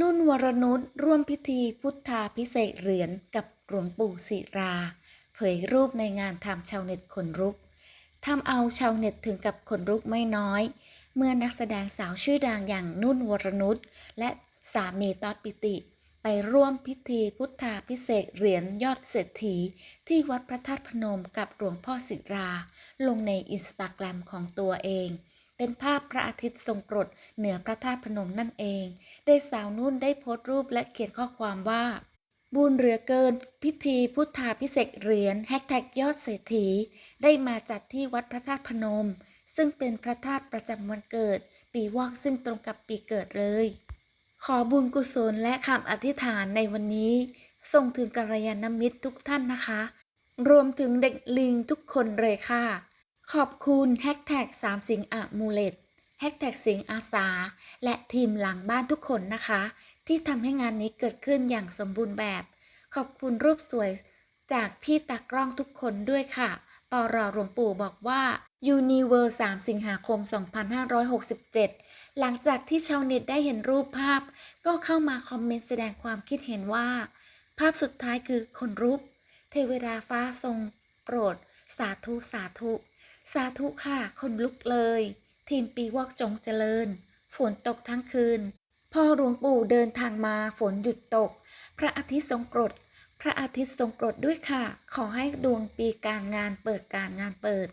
นุ่นวรนุชร่วมพิธีพุทธาพิเศษเหรียญกับหลวงปู่ศิรา เผยรูปในงานทำชาวเน็ตขนลุกทำเอาชาวเน็ตถึงกับขนลุกไม่น้อย เมื่อนักแสดงสาวชื่อดังอย่างนุ่นวรนุชและสามีตอดปิติ ไปร่วมพิธีพุทธาพิเศษเหรียญยอดเศรษฐี ที่วัดพระธาตุพนมกับหลวงพ่อศิรา ลงในอินสตาแกรมของตัวเอง เป็นภาพพระอาทิตย์ทรงกรดเหนือพระธาตุพนมนั่นเองได้สาวนุ่นได้โพสต์รูปและเขียนข้อความว่า บุญเหลือเกิน พิธีพุทธาพิเศษเหรียญแฮชแท็กยอดเศรษฐี ได้มาจัดที่วัดพระธาตุพนม ซึ่งเป็นพระธาตุประจำวันเกิด ปีวอกซึ่งตรงกับปีเกิดเลย ขอบุญกุศลและคำอธิษฐานในวันนี้ ส่งถึงกัลยาณมิตรทุกท่านนะคะ รวมถึงเด็กลิงทุกคนเลยค่ะ ขอบคุณแฮชแท็กสามสิงอะมูเลตแฮชแท็กสิงอาสา และทีมหลังบ้านทุกคนนะคะ ที่ทำให้งานนี้เกิดขึ้นอย่างสมบูรณ์แบบ ขอบคุณรูปสวยจากพี่ตากล้องทุกคนด้วยค่ะ ปอรอหลวงปู่บอกว่า Universe 3 สิงหาคม 2567 หลังจากที่ชาวเน็ตได้เห็นรูปภาพ ก็เข้ามาคอมเมนต์แสดงความคิดเห็นว่า ภาพสุดท้ายคือคนรุก เทวดาฟ้าทรง โปรด สาธุ สาธุ สาธุค่ะ คนลุกเลย ทีมปีวอกจงเจริญ ฝนตกทั้งคืน พ่อหลวงปู่เดินทางมาฝนหยุดตก พระอาทิตย์ทรงกรด พระอาทิตย์ทรงกรดด้วยค่ะ ขอให้ดวงปีการงานเปิดการงานเปิด